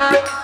you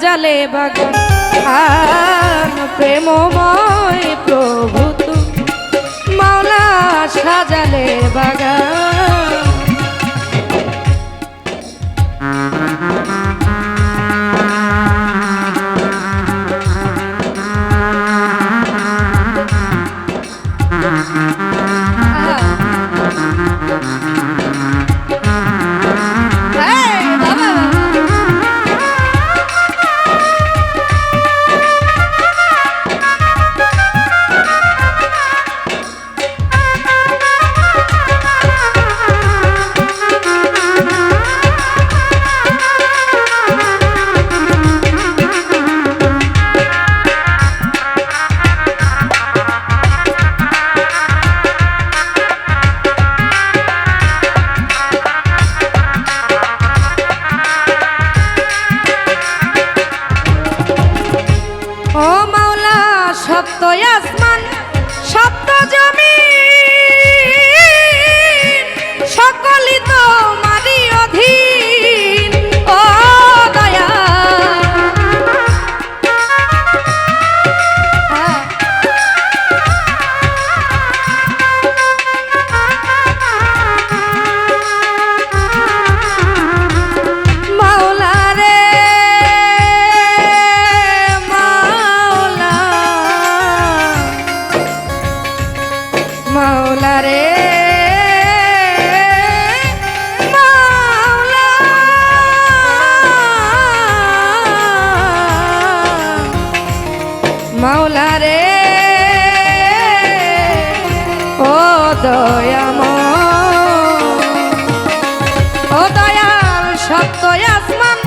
সাজালে বাগান। আন প্রেমময় প্রভু মাওলা সাজালে বাগান। এই, ও দয়াময়। ও দয়াল, সপ্ত আসমান,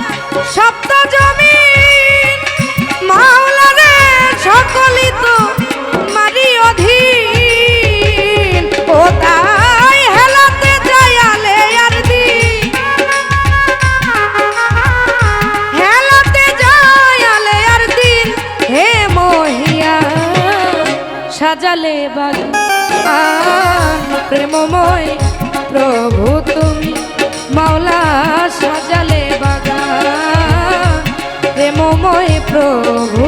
সপ্ত জমিন। মাওলা রে সকলই তো মারি অধীন। ও তাই হেলাতে সাজালে বাগান। প্রেমময় প্রভু তুমি মাওলা প্রেমময় প্রভু